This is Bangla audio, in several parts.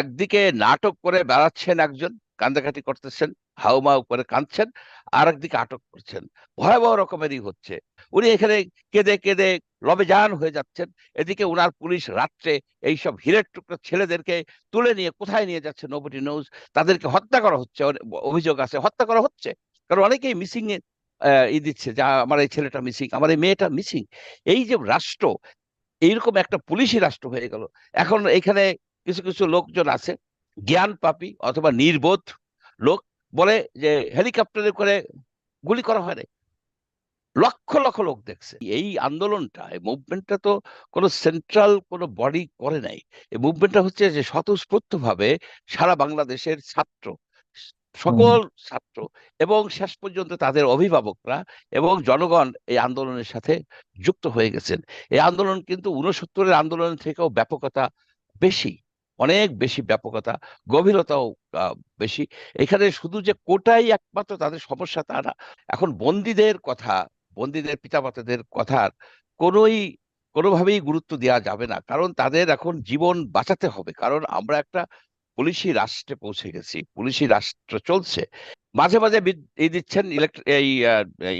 একদিকে নাটক করে বেড়াচ্ছেন একজন, কান্দাকাটি করতেছেন, হাউমাউ করে কাঁদছেন আর একদিকে আটক করছেন। ভয়াবহ রকমেরই হচ্ছে। উনি এখানে কেঁদে কেঁদে লবেজান হয়ে যাচ্ছেন। এদিকে উনার পুলিশ রাত্রে এইসব হীরের টুকরো ছেলেদেরকে তুলে নিয়ে কোথায় নিয়ে যাচ্ছে নোবডি নিউজ তাদেরকে হত্যা করা হচ্ছে অভিযোগ আছে, হত্যা করা হচ্ছে। কারণ অনেকেই মিসিং ই দিচ্ছে যা আমার এই ছেলেটা মিসিং আমার এই মেয়েটা মিসিং এই যে রাষ্ট্র, এইরকম একটা পুলিশি রাষ্ট্র হয়ে গেল। এখন এখানে কিছু কিছু লোকজন আছে জ্ঞান পাপী অথবা নির্বোধ লোক বলে যে হেলিকপ্টারে করে গুলি করা হয় লক্ষ লক্ষ লোক দেখছে। এই আন্দোলনটা এই মুভমেন্টটা তো কোনো সেন্ট্রাল কোনো বডি করে নাই। এই মুভমেন্টটা হচ্ছে যে স্বতঃস্ফূর্ত ভাবে সারা বাংলাদেশের ছাত্র সকল ছাত্র এবং শেষ পর্যন্ত তাদের অভিভাবকরা এবং জনগণ এই আন্দোলনের সাথে যুক্ত হয়ে গেছেন। এই আন্দোলন কিন্তু উনসত্তরের আন্দোলন থেকেও ব্যাপকতা বেশি। অনেক বেশি ব্যাপকতা, গভীরতাও বেশি। এখানে শুধু যে কোটাই একমাত্র তাদের সমস্যা তা না, এখন বন্দীদের কথা, বন্দীদের পিতামাতাদের কথার কোনোই, কোনোভাবেই গুরুত্ব দেওয়া যাবে না। কারণ তাদের এখন জীবন বাঁচাতে হবে। কারণ আমরা একটা পুলিশি রাষ্ট্রে পৌঁছে গেছি, পুলিশি রাষ্ট্র চলছে। মাঝে মাঝে এই দিচ্ছেন এই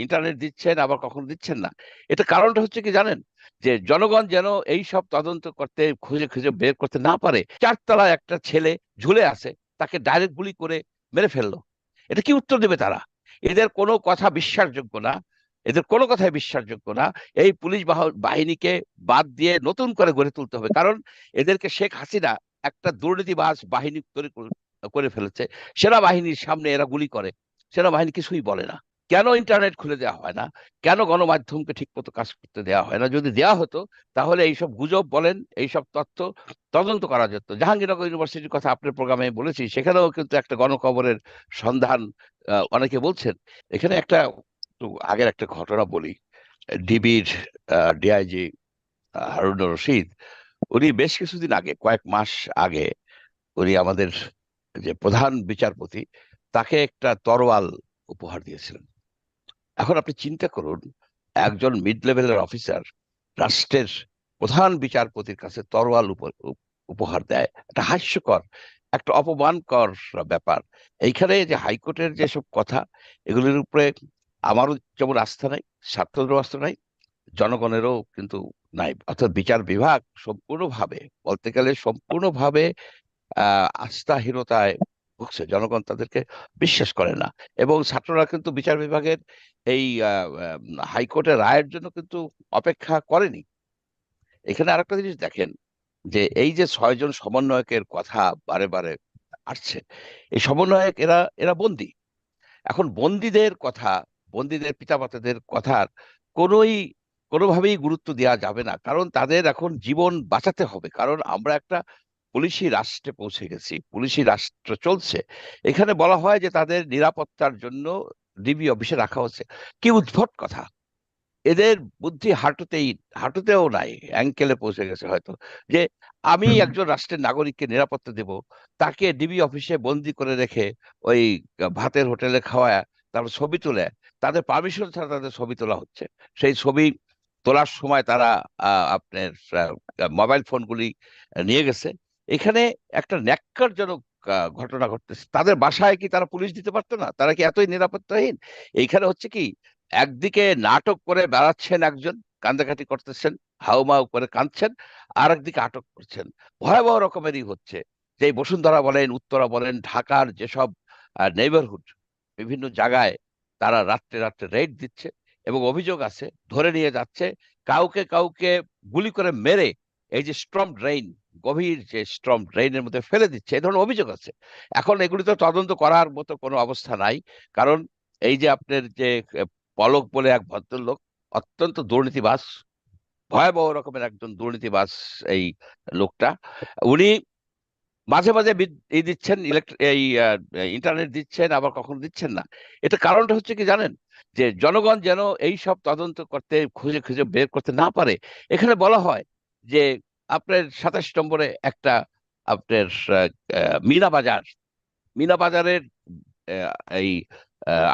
ইন্টারনেট দিচ্ছেন, আবার কখনো দিচ্ছেন না। এটা কারণটা হচ্ছে কি জানেন? যে জনগণ যেন এই সব তদন্ত করতে, খুঁজে খুঁজে বের করতে না পারে, চারতলায় একটা ছেলে ঝুলে আছে, তাকে ডাইরেক্ট গুলি করে মেরে ফেলল। এটা কি উত্তর দেবে তারা? এদের কোনো কথা বিশ্বাসযোগ্য না, এদের কোনো কথাই বিশ্বাসযোগ্য না। এই পুলিশ বাহিনীকে বাদ দিয়ে নতুন করে গড়ে তুলতে হবে। কারণ এদেরকে শেখ হাসিনা একটা দুর্নীতিবাজ বাহিনী তৈরি করে- ফেলেছে। সেনাবাহিনীর সামনে এরা গুলি করে। সেনাবাহিনী কিছুই বলে না। কেন ইন্টারনেট খুলে দেওয়া হয় না? কেন গণমাধ্যমকে ঠিক মতো কাজ করতে দেওয়া হয় না? যদি দেওয়া হতো, তাহলে এইসব গুজব বলেন, এইসব তথ্য তদন্ত করা যেত। জাহাঙ্গীরনগর ইউনিভার্সিটির কথা আপনার প্রোগ্রামে বলেছি, সেখানেও কিন্তু একটা গণকবরের সন্ধান অনেকে বলছেন। এখানে একটা একটু আগের একটা ঘটনা বলি। ডিবির ডিআইজি হারুনুর রশিদ উনি বেশ কিছুদিন আগে, কয়েক মাস আগে, উনি আমাদের যে প্রধান বিচারপতি, তাকে একটা তরোয়াল উপহার দিয়েছিলেন। এখন আপনি চিন্তা করুন, একজন মিড লেভেলের অফিসার রাষ্ট্রের প্রধান বিচারপতির কাছে তরোয়াল উপ- উপ- উপহার দেয়। একটা হাস্যকর, একটা অপমানকর ব্যাপার। এইখানে যে হাইকোর্টের যেসব কথা, এগুলির উপরে আমারও যেমন আস্থা নাই ছাত্রদেরও আস্থা নাই জনগণেরও কিন্তু নাই। অর্থাৎ বিচার বিভাগ সম্পূর্ণভাবে, বলতে গেলে সম্পূর্ণভাবে আস্থাহীনতায় ভুগছে। জনগণ তাদেরকে বিশ্বাস করে না। এবং ছাত্ররা কিন্তু বিচার বিভাগের এই হাইকোর্টের রায়ের জন্য কিন্তু অপেক্ষা করেনি। এখানে আরেকটা জিনিস দেখেন, যে এই যে ছয়জন সমন্বয়কের কথা বারে বারে আসছে, এই সমন্বয়ক এরা এরা বন্দী। এখন বন্দীদের কথা, বন্দীদের পিতামাতাদের কথার কোনোই কোনোভাবেই গুরুত্ব দেওয়া যাবে না। কারণ তাদের এখন জীবন বাঁচাতে হবে। কারণ আমরা একটা পুলিশি রাষ্ট্রে পৌঁছে গেছি পুলিশি রাষ্ট্র চলছে। এখানে বলা হয় যে তাদের নিরাপত্তার জন্য ডিবি অফিসে রাখা হচ্ছে। কি উদ্ভট কথা! এদের বুদ্ধি হাঁটুতেই হাঁটুতেও নাই অ্যাঙ্কেলে পৌঁছে গেছে হয়তো। যে আমি একজন রাষ্ট্রের নাগরিককে নিরাপত্তা দেব তাকে ডিবি অফিসে বন্দি করে রেখে ওই ভাতের হোটেলে খাওয়ায় তারপর ছবি তুলে তাদের পারমিশন ছাড়া তাদের ছবি তোলা হচ্ছে। সেই ছবি তোলার সময় তারা আপনার মোবাইল ফোনগুলি নিয়ে গেছে। এখানে একটা ন্যাক্কারজনক ঘটনা ঘটতেছে। তাদের বাসায় কি তারা পুলিশ দিতে পারতো না? তারা কি এতই নিরাপত্তাহীন? এইখানে হচ্ছে কি, একদিকে নাটক করে বেড়াচ্ছেন একজন, কান্দাকাটি করতেছেন, হাউমাউ করে কাঁদছেন আর একদিকে আটক করছেন। ভয়াবহ রকমেরই হচ্ছে। যে বসুন্ধরা বলেন, উত্তরা বলেন, ঢাকার যেসব নেইবারহুড বিভিন্ন জায়গায় তারা রাত্রে রাত্রে রেড দিচ্ছে। এবং অভিযোগ আছে, ধরে নিয়ে যাচ্ছে, কাউকে কাউকে গুলি করে মেরে এই যে স্ট্রম ড্রেইন, গভীর যে স্ট্রম ড্রেইনের মধ্যে ফেলে দিচ্ছে এই ধরনের অভিযোগ আছে। এখন এগুলি তো তদন্ত করার মতো কোনো অবস্থা নাই, কারণ এই যে আপনার যে পলক বলে এক ভদ্রলোক, অত্যন্ত দুর্নীতিবাজ, ভয়াবহ রকমের একজন দুর্নীতিবাজ এই লোকটা, উনি মাঝে মাঝে এই দিচ্ছেন এই ইন্টারনেট দিচ্ছেন আবার কখনো দিচ্ছেন না। এটা কারণটা হচ্ছে কি জানেন? যে জনগণ যেন এই সব তদন্ত করতে খুঁজে খুঁজে বের করতে না পারে। এখানে বলা হয় যে আপনার সাতাশ নম্বরে একটা আপনার মিনা বাজার। মিনা বাজারের এই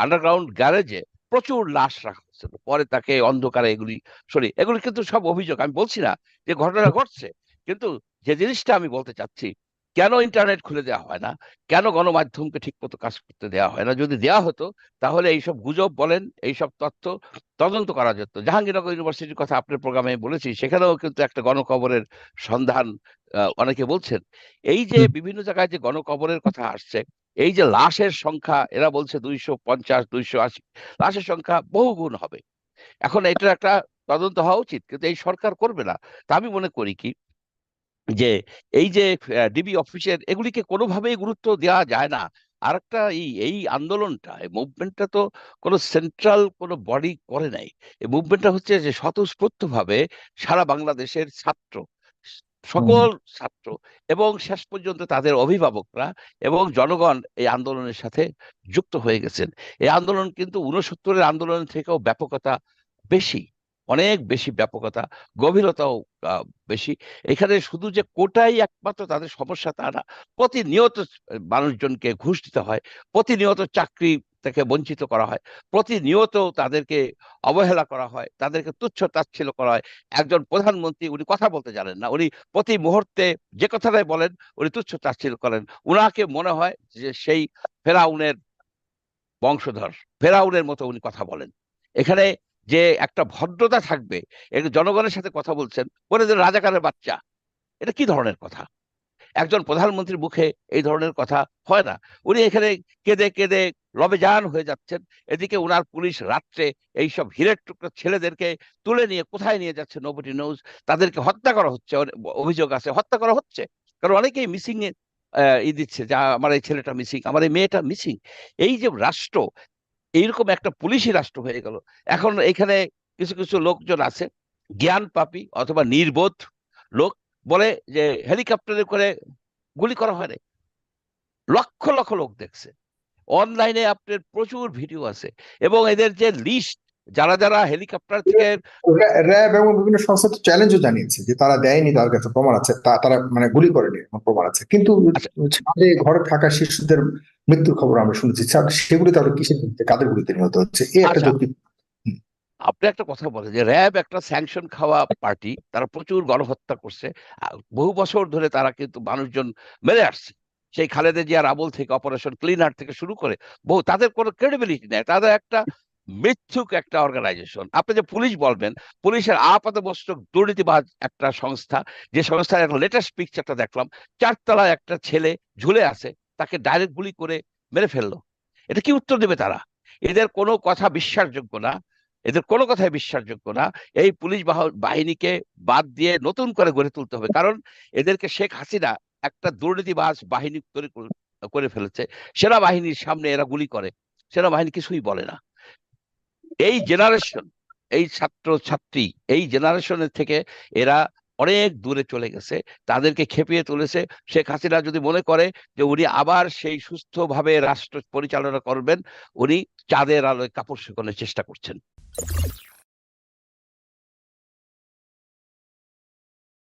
আন্ডারগ্রাউন্ড গ্যারেজে প্রচুর লাশ রাখা হচ্ছিল পরে তাকে অন্ধকারে এগুলি সরি এগুলি কিন্তু সব অভিযোগ। আমি বলছি না যে ঘটনা ঘটছে কিন্তু যে জিনিসটা আমি বলতে চাচ্ছি কেন ইন্টারনেট খুলে দেওয়া হয় না? কেন গণমাধ্যমকে ঠিক মতো কাজ করতে দেওয়া হয় না? যদি দেওয়া হতো তাহলে এইসব গুজব বলেন এইসব তথ্য তদন্ত করা যেত। জাহাঙ্গীরনগর ইউনিভার্সিটির কথা আপনার প্রোগ্রামে বলেছি সেখানেও কিন্তু একটা গণকবরের সন্ধান অনেকে বলছেন। এই যে বিভিন্ন জায়গায় যে গণকবরের কথা আসছে এই যে লাশের সংখ্যা এরা বলছে দুইশো পঞ্চাশ দুইশো আশি লাশের সংখ্যা বহু গুণ হবে। এখন এটার একটা তদন্ত হওয়া উচিত কিন্তু এই সরকার করবে না। তা আমি মনে করি কি যে এই যে ডিবি অফিসের এগুলিকে কোনোভাবেই গুরুত্ব দেওয়া যায় না। আর একটা এই এই আন্দোলনটা এই মুভমেন্টটা তো কোনো সেন্ট্রাল কোনো বডি করে নাই। এই মুভমেন্টটা হচ্ছে যে স্বতঃস্ফূর্ত ভাবে সারা বাংলাদেশের ছাত্র সকল ছাত্র এবং শেষ পর্যন্ত তাদের অভিভাবকরা এবং জনগণ এই আন্দোলনের সাথে যুক্ত হয়ে গেছেন। এই আন্দোলন কিন্তু উনসত্তরের আন্দোলন থেকেও ব্যাপকতা বেশি। অনেক বেশি ব্যাপকতা, গভীরতাও বেশি। এখানে শুধু যে কোটাই একমাত্র তাদের সমস্যা তা না, প্রতিনিয়ত মানুষজনকে ঘুষ দিতে হয়, প্রতিনিয়ত চাকরি থেকে বঞ্চিত করা হয়, প্রতিনিয়ত তাদেরকে অবহেলা করা হয়, তাদেরকে তুচ্ছ তাচ্ছিল্য করা হয়। একজন প্রধানমন্ত্রী উনি কথা বলতে জানেন না, উনি প্রতি মুহূর্তে যে কথাটাই বলেন, উনি তুচ্ছ তাচ্ছিল্য করেন। উনাকে মনে হয় যে সেই ফেরাউনের বংশধর, ফেরাউনের মতো উনি কথা বলেন। এখানে যে একটা ভদ্রতা থাকবে জনগণের সাথে কথা বলছেন, বলে যে রাজাকারের বাচ্চা। এটা কি ধরনের কথা? একজন প্রধানমন্ত্রীর মুখে এই ধরনের কথা হয় না। উনি এখানে কেঁদে কেঁদে লবেজান হয়ে যাচ্ছেন। এদিকে উনার পুলিশ রাত্রে এইসব হীরের টুকরো ছেলেদেরকে তুলে নিয়ে কোথায় নিয়ে যাচ্ছে নোবটি নিউজ তাদেরকে হত্যা করা হচ্ছে অভিযোগ আছে, হত্যা করা হচ্ছে। কারণ অনেকেই মিসিং ই দিচ্ছে যা, আমার এই ছেলেটা মিসিং আমার এই মেয়েটা মিসিং এই যে রাষ্ট্র এইরকম একটা পুলিশি রাষ্ট্র হয়ে গেল এখন এখানে কিছু কিছু লোকজন আছে, জ্ঞান পাপি অথবা নির্বোধ লোক বলে যে হেলিকপ্টারে করে গুলি করা হয়। লক্ষ লক্ষ লোক দেখছে অনলাইনে আপনার প্রচুর ভিডিও আছে এবং এদের যে লিস্ট যারা যারা হেলিকপ্টার থেকে র্যা- র্যাব এবং বিভিন্ন সংস্থা তো চ্যালেঞ্জও জানিয়েছে যে তারা দেয়নি তার কাছে প্রমাণ আছে তারা মানে গুলি করেনি এমন প্রমাণ আছে কিন্তু আচ্ছা। ঘরে থাকা শিশুদের মৃত্যুর খবর আমরা শুনেছি সেগুলি তাহলে কিসের ভিত্তিতে কাদের গুলিতে নিহত হচ্ছে এই একটা আচ্ছা। যৌক্তিক আপনি একটা কথা বলেন যে র্যাব একটা স্যাংশন খাওয়া পার্টি তারা প্রচুর গণহত্যা করছে বহু বছর ধরে তারা কিন্তু মানুষজন মেরে আসছে সেই খালেদা জিয়ার আমল থেকে অপারেশন ক্লিনার থেকে শুরু করে বহু তাদের কোনো ক্রেডিবিলিটি নেই তাদের একটা মিথ্যুক একটা অর্গানাইজেশন আপনি যে পুলিশ বলবেন, পুলিশের আপাতমস্তক দুর্নীতিবাজ একটা সংস্থা, যে সংস্থার একটা লেটেস্ট পিকচারটা দেখলাম, চারতলায় একটা ছেলে ঝুলে আছে, তাকে ডাইরেক্ট গুলি করে মেরে ফেলল। এটা কি উত্তর দেবে তারা? এদের কোনো কথা বিশ্বাসযোগ্য না। এদের কোনো কথাই বিশ্বাসযোগ্য না। এই পুলিশ বাহিনীকে বাদ দিয়ে নতুন করে গড়ে তুলতে হবে। কারণ এদেরকে শেখ হাসিনা একটা দুর্নীতিবাজ বাহিনী তৈরি করে ফেলেছে। সেনাবাহিনীর সামনে এরা গুলি করে। সেনাবাহিনী কিছুই বলে না। এই জেনারেশন এই ছাত্র, ছাত্রী, এই জেনারেশনের থেকে এরা অনেক দূরে চলে গেছে, তাদেরকে খেপিয়ে তুলেছে। শেখ হাসিনা যদি মনে করে যে উনি আবার সেই সুস্থভাবে রাষ্ট্র পরিচালনা করবেন, উনি চাঁদের আলোয় কাপড় শুকানোর চেষ্টা করছেন।